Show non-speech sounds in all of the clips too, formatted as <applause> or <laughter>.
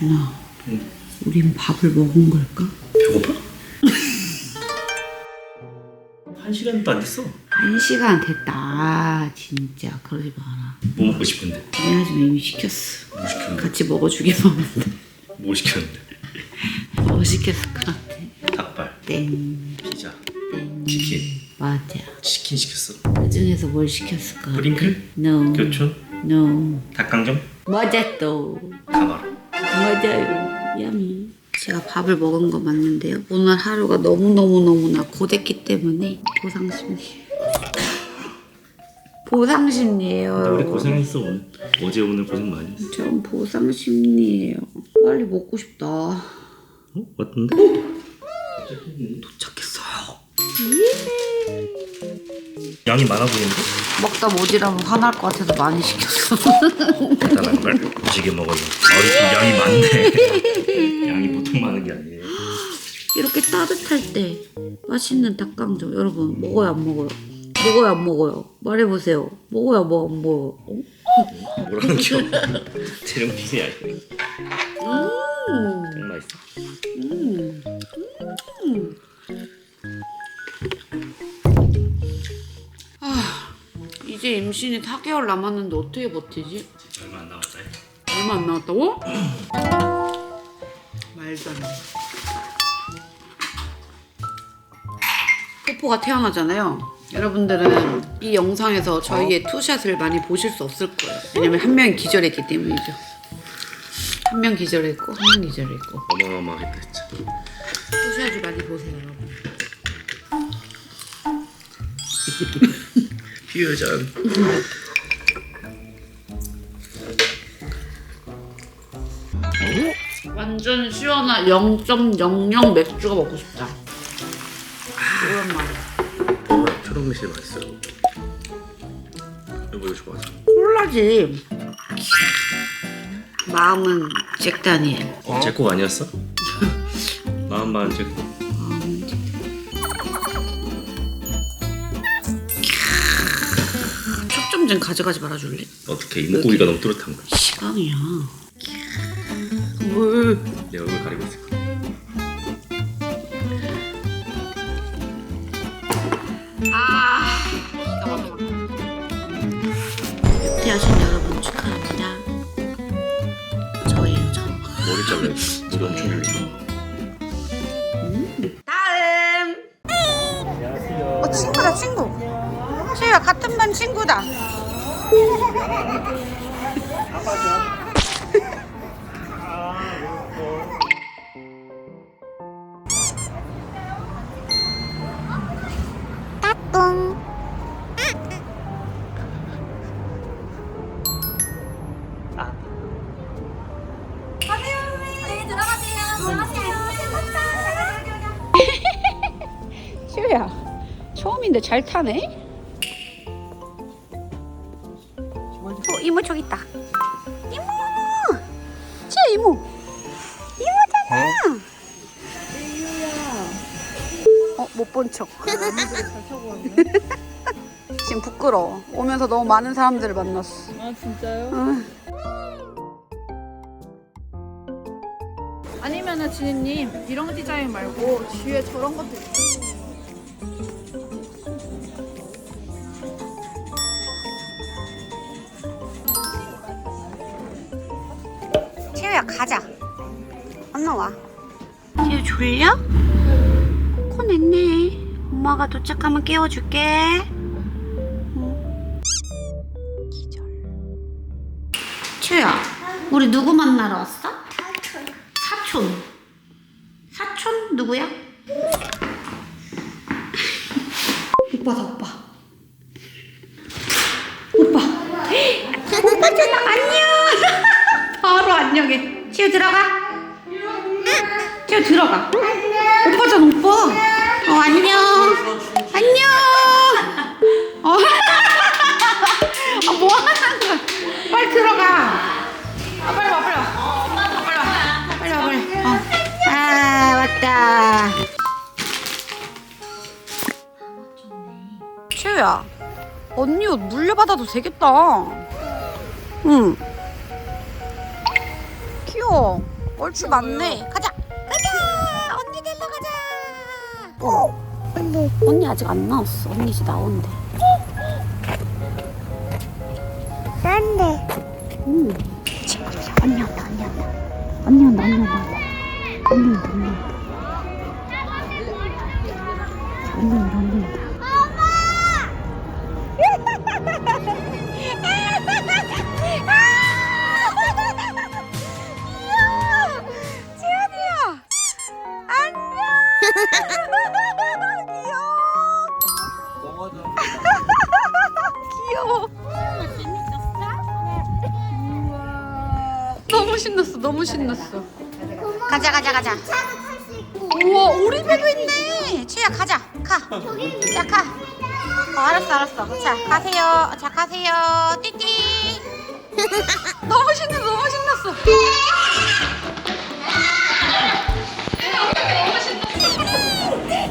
준아, 응. 우린 밥을 먹은 걸까? 배고파? <laughs> 한 시간도 안 됐어. 한 시간 됐다. 아, 진짜 그러지 마라. 뭐 먹고 싶은데? 미안하지만 이미 시켰어. 뭐 시켰는데? 같이 먹어주기만 돼. <laughs> 뭐 시켰는데? <laughs> 뭐 시켰을 것 같아? 닭발, 땡, 피자, 땡. 치킨. 맞아. 치킨 시켰어. 그 중에서 뭘 시켰을까? 프링클? No. 교촌? No. 닭강정? 맞아 또. 가마로. 맞아요. 야미. 제가 밥을 먹은 거 맞는데요. 오늘 하루가 너무너무너무나 고됐기 때문에 보상심리. 보상심리예요. 우리 여러분. 고생했어 오늘. 어제 오늘 고생 많이 했어. 전 보상심리예요. 빨리 먹고 싶다. 어? 왔던데? 도착했어요. 양이 많아 보이는데? 먹다 모지라면 화날 것 같아서 많이 시켰어. 대단한 걸 무지개 먹었네. 아, 양이 많네. <laughs> 양이 보통 많은 게 아니에요. 이렇게 따뜻할 때 맛있는 닭강정 여러분 먹어요 안 먹어요? 먹어요 안 먹어요? 말해보세요. 먹어요 뭐안 먹어요? 어? 뭐라는 겨? 재롱피야 이거. 음. 정 맛있어. 음. 음. 이제 임신이 4개월 남았는데 어떻게 버티지? 얼마 안 남았다. 얼마 안 남았다고? <clears throat> 말도 안 돼. 포포가 태어나잖아요. 여러분들은 이 영상에서 저희의 투샷을 많이 보실 수 없을 거예요. 왜냐면 한 명이 기절했기 때문이죠. 한 명 기절했고 한 명 기절했고 어마어마하겠다 진짜. 투샷을 많이 보세요, 여러분. <laughs> 퓨전. 완전 시원한 0.00 맥주가 먹고 싶다. 오랜만에. 초록빛이 맛있어요. 여보 이거 좋아하죠? 콜라지. 마음은 잭 다니엘. 어? 제곡 아니었어? <laughs> 마음만 제곡. 좀좀 가져가지 말아줄래? 어떻게 이목구비가 너무 뚜렷한 거야. 시간이야. 물. 내 얼굴 가리고 있을 거야. 아. 기가 막혀. 태하신 여러분 축하합니다. 저예요, 저. 머리 잘라야지. 머리 엄청. 다음. 어 친구다 친구. 최야 같은 반 친구다. 네. 최야 처음인데 잘 타네. 부끄러워. 오면서 너무 많은 사람들을 만났어. 아 진짜요? 응. 아니면은 지니님 이런 디자인 말고 뒤에 저런 것도 있어요. 채우야 가자. 엄마 와. 채우 졸려? 코 냈네. 엄마가 도착하면 깨워줄게. 우리 누구 만나러 왔어? 사촌. 사촌 누구야? 오빠다 오빠. 오빠. 오빠 잖아 안녕. <laughs> 바로 안녕해. 치우 들어가. 치우 들어가. 오빠잖아 오빠. 어 안녕. 안녕. 어. <laughs> 아, 뭐 하는 거야? 빨리 들어가. 아, 빨리 와 빨리 와. 아, 빨리 와. 빨리 와 빨리. 어. 아 왔다. 치우야. 언니 옷 물려받아도 되겠다. 응. 귀여워. 옳지 맞네. 가자. 가자. 언니 데리러 가자. 어. 언니 언니 아직 안 나왔어. 언니 이제 나온대. 안돼. 음. 언니 온다. 언니 온다. 언니 온다. 언니 우와 오리배도 있네. 치야 가자. 가. 자 가. 어, 알았어 알았어. 자 가세요. 자 가세요. 띠띠. <laughs> 너무 신났어. 너무 신났어.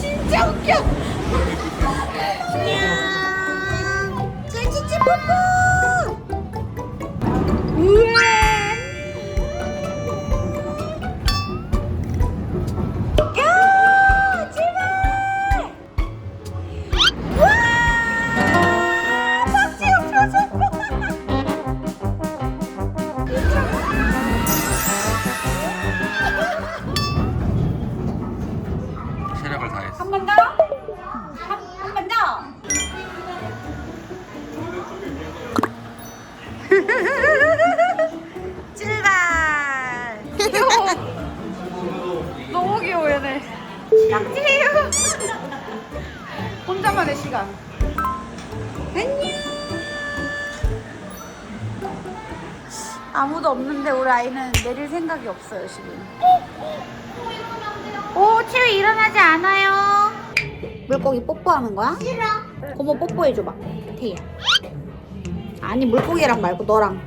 진짜 웃겨. 안녕. 젠치치 뽀뽀. 우와. 물고기 뽀뽀하는 거야? 싫어. 고모 뽀뽀해줘봐. 태희야. 아니 물고기랑 말고 너랑.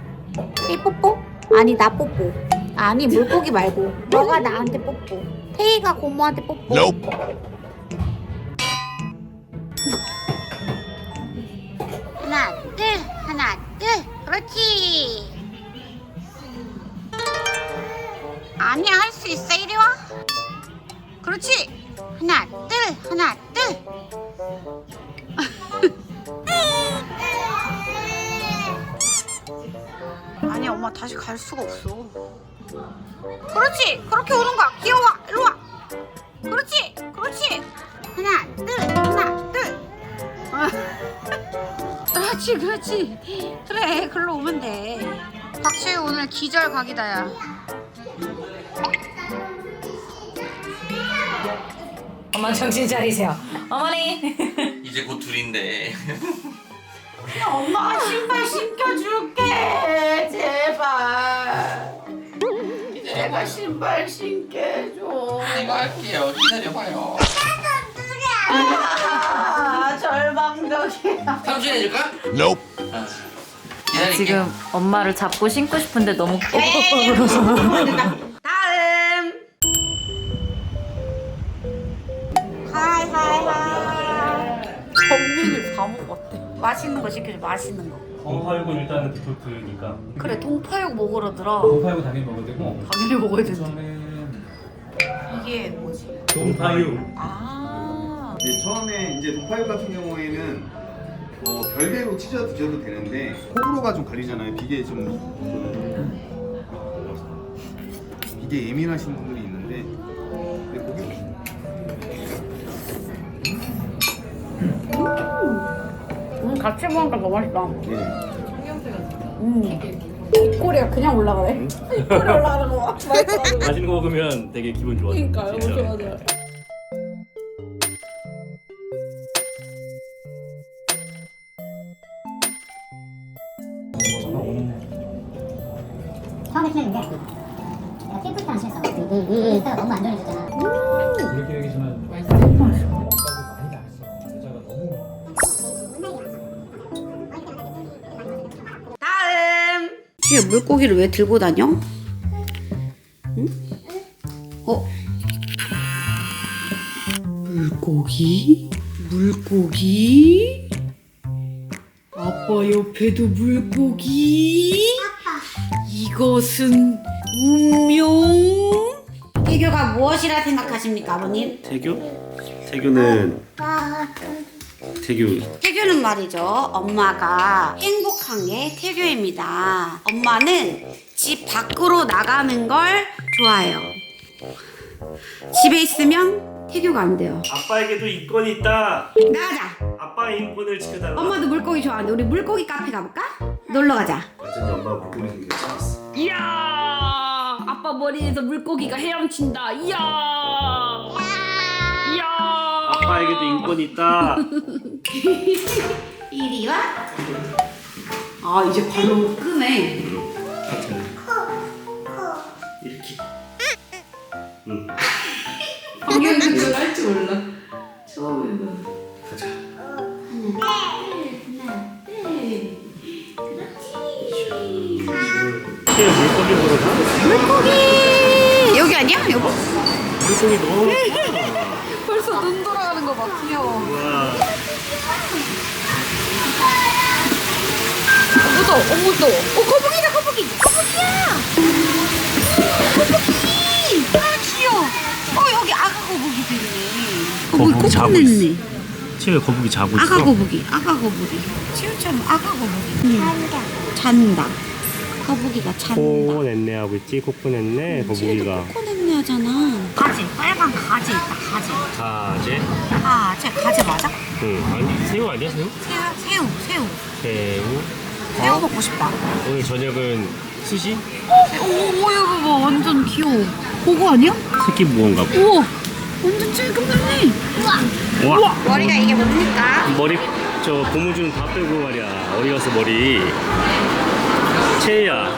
태희 뽀뽀? 아니 나 뽀뽀. 아니 물고기 말고 너가 나한테 뽀뽀. 태희가 고모한테 뽀뽀. 하나 둘 하나 둘 그렇지. 아니야 할수 있어 이리 와. 그렇지. 하나 둘 하나 둘. 아니 엄마 다시 갈 수가 없어. 그렇지 그렇게 오는 거야 귀여워 일로 와. 그렇지 그렇지 하나 둘 하나 둘. 그렇지 그렇지 그래 글로 오면 돼. 박시우 오늘 기절 각이다야. 엄마 정신 차리세요. 어머니. 이제 곧 둘인데. 엄마가 신발 신겨줄게 제발. 내가 신발 신게 해줘. 이거 할게요. 기다려봐요. 아 절망적이야. 삼촌 해줄까? Nope. 기다릴게. 지금 엄마를 잡고 신고 싶은데 너무 <laughs> 다 시켜줘 맛있는 거. 동파육은 일단은 디폴트니까 그래 동파육 먹으러 들어. 동파육은 당연히 먹어야 되고 당연히 먹어야 된다. 그다음에 이게 뭐지? 동파육 아. 네, 처음에 이제 동파육 같은 경우에는 어, 별개로 찢어 드셔도 되는데 호불호가 좀 갈리잖아요. 비계 좀 그, 비계 예민하신 분들이 있는데 같이 먹으니까 너무 맛있다. 네. 음. 입꼬리가 그냥 올라가네. 입꼬리 올라가는 거 <laughs> 봐. 맛있어. 맛있는 거 먹으면 되게 기분 좋아 그러니까 너무 좋아져요. 지금 물고기를 왜 들고 다녀? 응? 어? 물고기? 물고기? 아빠 옆에도 물고기? 이것은 운명? 무엇이라 생각하십니까, 아버님? 태교? 태교는 태교 태교는 말이죠. 엄마가 행복 한 게 태교입니다. 엄마는 집 밖으로 나가는 걸 좋아해요. 집에 있으면 태교가 안 돼요. 아빠에게도 인권이 있다. 나가자. 아빠 인권을 지켜달라. 엄마도 물고기 좋아하는데 우리 물고기 카페 가볼까? 놀러 가자. 어쩐지 물고기 생겨 찾았어. 이야, 아빠 머리에서 물고기가 헤엄친다. 이야, 이야. 아빠에게도 인권이 있다. <laughs> 이리 와. 아 이제 발로 끄네. 이렇게. <laughs> 응. 방향 생각 할줄 몰라. 처음에 봐. 가자. 쟤 물고기 보러 가? 물고기 여기 아니야? 여보? 물고기 너무 벌써 눈 돌아가는 거 봐. 귀여워. 와. 무도, 어 무도. 어 거북이다 거북이. 거북이야. 거북이. 아 귀여워. 어 여기 아가 거북이도 있네. 거북이 거북이 자고 냈네. 있어. 쟤 거북이 자고 있어. 아가 거북이, 아가 거북이. 치우처럼 아가 거북이. 잔다. 거북이가 잔다. 코넷네 하고 있지? 코코넷네 거북이가. 코코넷네 하잖아. 가지, 빨간 가지 있다. 가지. 가재? 아, 쟤 가지 맞아? 응. 아니 새우 아니야 새우? 새우, 새우, 새우. 새우. 새우 먹고 싶다. 오늘 저녁은 스시? 오, 오, 이거 봐. 완전 귀여워. 그거 아니야? 새끼 무언가 봐. 우와. 완전 찔끔하네. 우와. 우와. 머리가 이게 뭡니까? 머리 저 고무줄 다 빼고 말이야. 어디 갔어 머리? 채야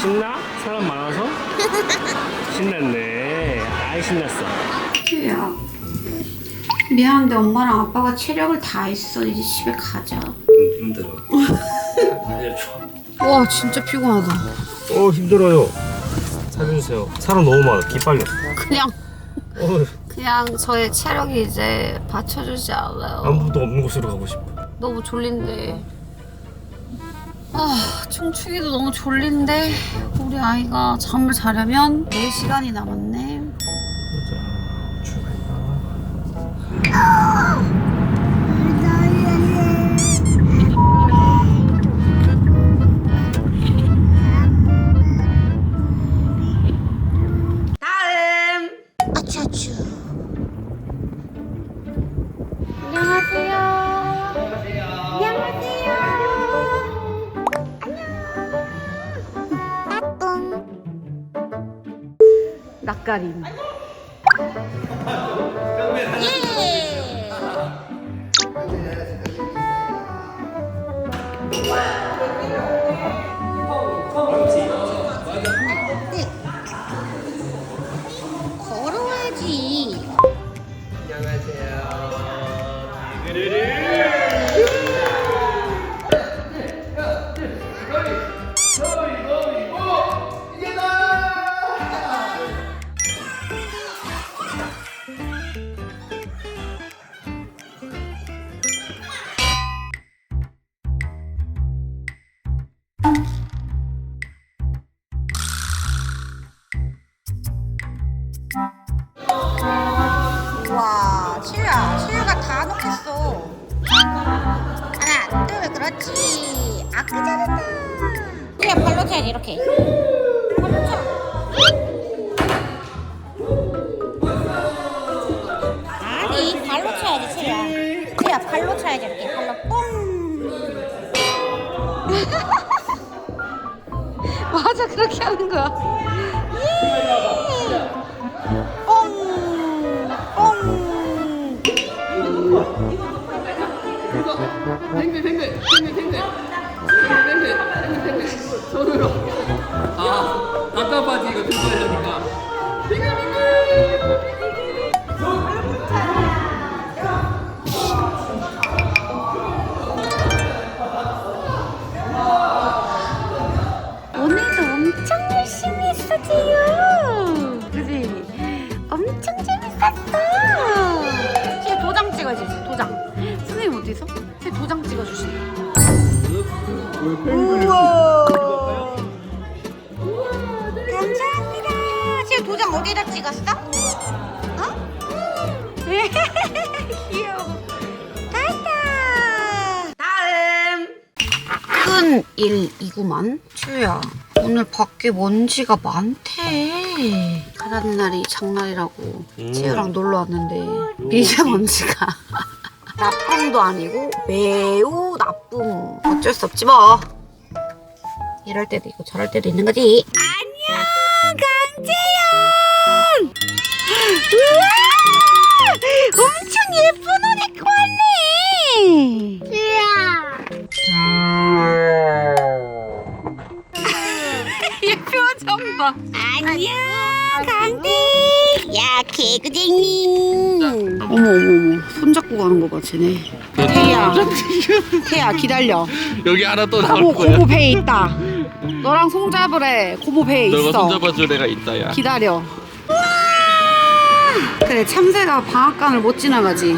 신나? 사람 많아서? <laughs> 신났네. 아이 신났어. 야 미안한데 엄마랑 아빠가 체력을 다 했어. 이제 집에 가자. 음, 힘들어. 알려줘. <laughs> 와, 진짜 피곤하다. 어 힘들어요. 살려주세요. 사람 너무 많아. 기빨려. 그냥 어 그냥 저의 체력이 이제 받쳐주지 않아요. 아무도 없는 곳으로 가고 싶어. 너무 졸린데. 아, 춤추기도 너무 졸린데 우리 아이가 잠을 자려면 4시간이 남았네. 보자. 출발 大家好。 맞아, 그렇게 하는 거야. 예. 뽕! 뽕! 아, 답답하지 이거 들고 하려니까. 오늘도 재밌었어. 지유 도장 찍어주지, 도장. 선생님 어디 있어? 선생님 도장 찍어주시네. 우와. 감사합니다. 인생 도장 어디다 찍었어? 어? <laughs> 귀여워. 됐다. 다음. 큰 일 이구만. 추야. 오늘 밖에 먼지가 많대. 가는 날이 장날이라고 치유랑 놀러 왔는데 미세먼지가 <laughs> 나쁨도 아니고 매우 나쁨. 어쩔 수 없지 뭐. 이럴 때도 있고 저럴 때도 있는 거지. 안녕, 강재현. 우와, 엄청 예쁜 옷 입고 왔네. 얘 표정 봐. 안녕, 개구쟁이. 어머, 어머, 어머. 손잡고 가는 거 봐, 쟤네. 태야, 태야, 기다려. 여기 하나 또 나올 고모, 거야. 고모 배에 있다. 너랑 손잡으래. 고모 배에 너가 있어. 손잡아줄 애가 있다 야. 기다려. 그래 참새가 방앗간을 못 지나가지.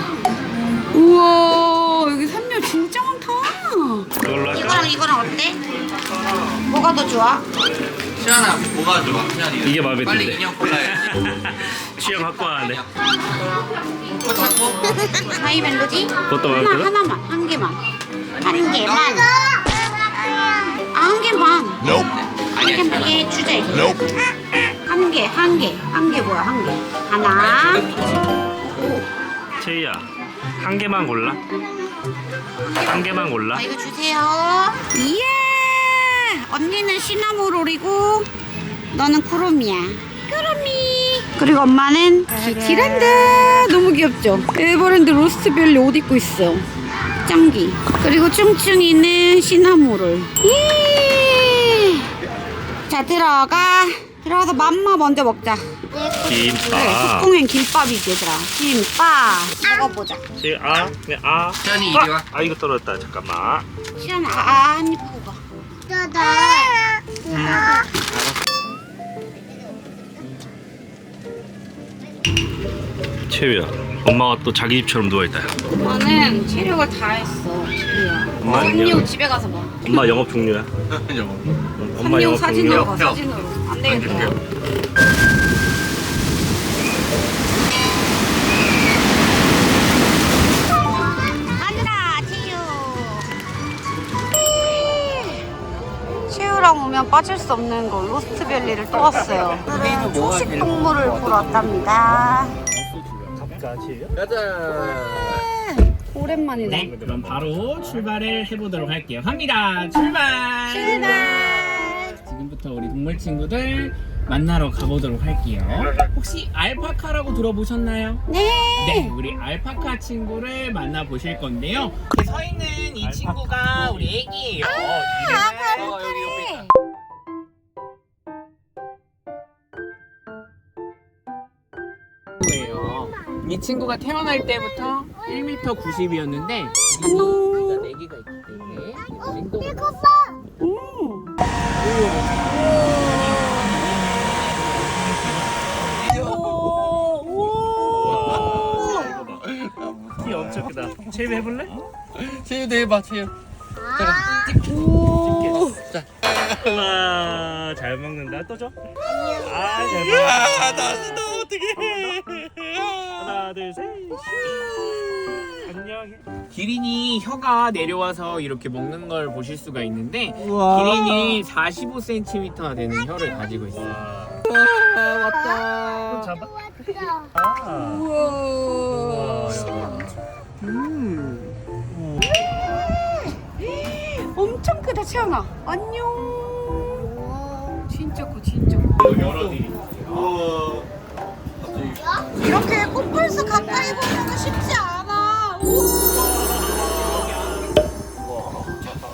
우와 여기 산묘 진짜 많다. 이거랑 이거랑 어때? 뭐가 더 좋아? 시안아 뭐가 좋아? 시안이 이게 마음에 빨리. 인형 골라야지. <laughs> 취향 갖고 왔네. 하이 멜로디? 그것도 하나 들어? 하나만 한 개만 한 개만 아, 한 개만 한개 주자 이제 한개 한 개 한 개 뭐야 한 개 하나 채희야 한 개만 골라. 한 개만 골라. 아, 이거 주세요. 이야! 언니는 시나모롤이고 너는 쿠루미야. 쿠루미. 그리고 엄마는 키티란다. 너무 귀엽죠? 에버랜드 로스트벨리 옷 입고 있어. 짱기. 그리고 충충이는 시나모롤. 예. 자 들어가. 들어가서 맘마 먼저 먹자. 김밥. 속공엔 김밥이지 얘들아. 김밥. 먹어보자. 채희 아, 네 아. 시안이 이리 와. 아 이거 떨어졌다. 잠깐만. 시연아, 아, 한입 하고 가. 채우야. 엄마가 또 자기 집처럼 누워 있다. 엄마는 체력을 다 했어, 지우야. 엄마 안녕. 산유 집에 가서 봐. 엄마 영업 종료야. <laughs> 엄마 산유 영업 사진으로 종료. 가, 사진으로. 안 되겠다. 간다, 치유. 치유랑 오면 빠질 수 없는 곳 로스트밸리를 또 왔어요. 오늘은 초식 동물을 보러 왔답니다. 가자. 오랜만이네. 네, 그럼 바로 출발을 해보도록 할게요. 갑니다. 출발. 출발. 지금부터 우리 동물 친구들 만나러 가보도록 할게요. 혹시 알파카라고 들어보셨나요? 네. 네, 우리 알파카 친구를 만나 보실 건데요. 이렇게 서 있는 이 친구가 우리 애기예요. 이름은 어, 여기 이 친구가 태어날 때부터 1m 90이었는데 안녕. 내기가 있기 때문에 행동. 엄청 크다. 채우 해볼래? 채유도 해봐 채유. 와, 잘 먹는다. 또 줘. 아, 잘 먹는다. 아 다시 너 어떻게? 하나, 둘, 셋. 안녕. 기린이 혀가 내려와서 이렇게 먹는 걸 보실 수가 있는데 기린이 45cm나 되는 혀를 가지고 있어요. 왔다. 잡아. 아. 우와. 엄청 크다, 채연아. 안녕. 진짜 커, 진짜 커. 이렇게 코뿔소 가까이 보면 쉽지 않아.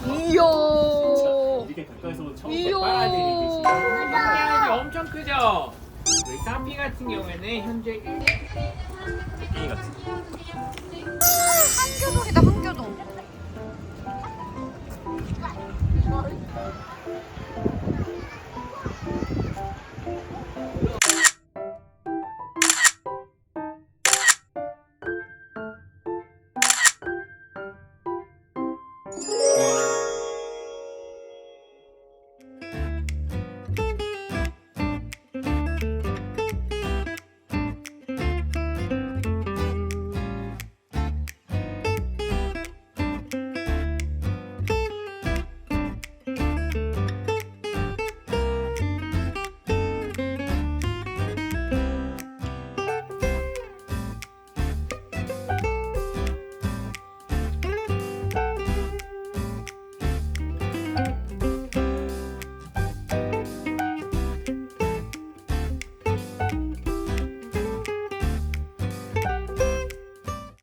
이야. 이렇게 가까이서 처음 빨아들이듯이. 빨아들이 엄청 크죠? 우리 사피 같은 경우에는 현재 1 한교동이다, 한교동.